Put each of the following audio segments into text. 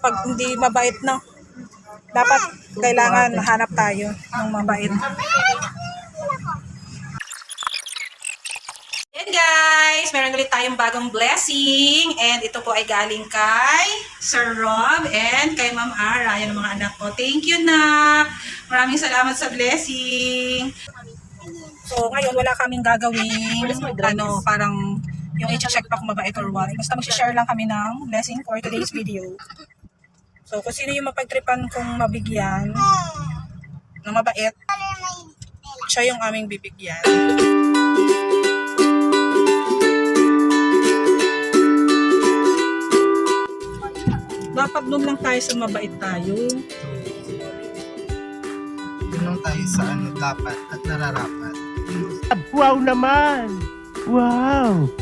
pag hindi mabait no. Dapat kailangan hanap tayo ng mabait. Yan guys, meron ulit tayong bagong blessing and ito po ay galing kay Sir Rob and kay Ma'am Ara, yan ang mga anak ko. Thank you na. Maraming salamat sa blessing. So ngayon wala kaming gagawin ano parang yung i-check pa kung mabait or what. Basta mag-share lang kami ng blessing for today's video. So kung sino yung mapagtripan kong mabigyan na mabait, siya yung aming bibigyan. Dapat doon lang tayo sa mabait tayo. Lang tayo sa ano dapat at nararapat. Wow naman! Wow!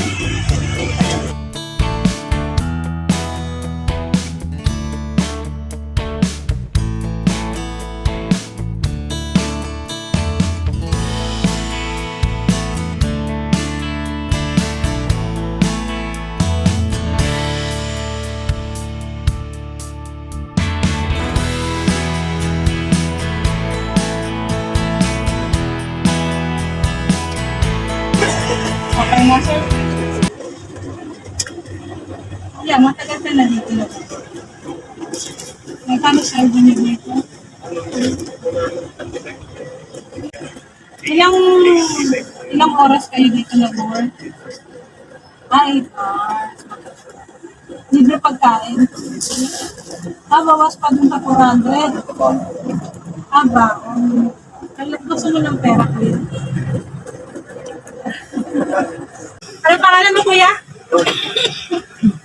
Okay na, sir. Yeah, matagal ka na dito na. Magkano sa niyo dito? Ilang ilang oras kayo dito na board? Ah, 8 hours. Libre pagkain. Ah, pa dun sa 400. Ah, ba? Um, kaya gusto mo ng pera, kuya? Ano pangalan mo, kuya?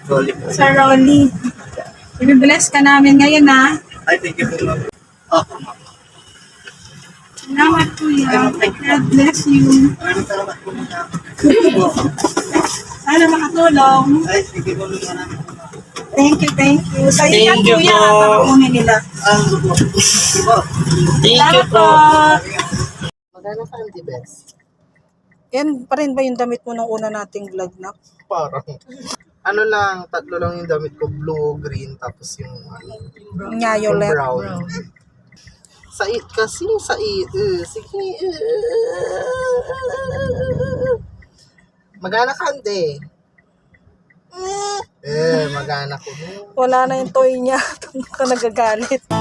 Dolly. Sir Rolly. I-bless ka namin ngayon, ha? I think you will. Ako ma'am. Salamat, kuya. God bless you. Maraming salamat po muna. Sana makatulong. Ay, sige po muna. Thank you, thank you. Sa yan, Thank you kuya. po. Papakunin nila. Ah, po. Salamat po. Magana ka, Auntie Bess? Yan pa rin ba yung damit mo nung una nating vlog na? Parang. Ano lang, tatlo lang yung damit ko. Blue, green, tapos yung ano, yung Violet. brown. Sait kasi, sait. Uh, sige. Uh, magana ka, Ante. Eh, magana ko. Wala na yung toy niya. Ka nagagalit.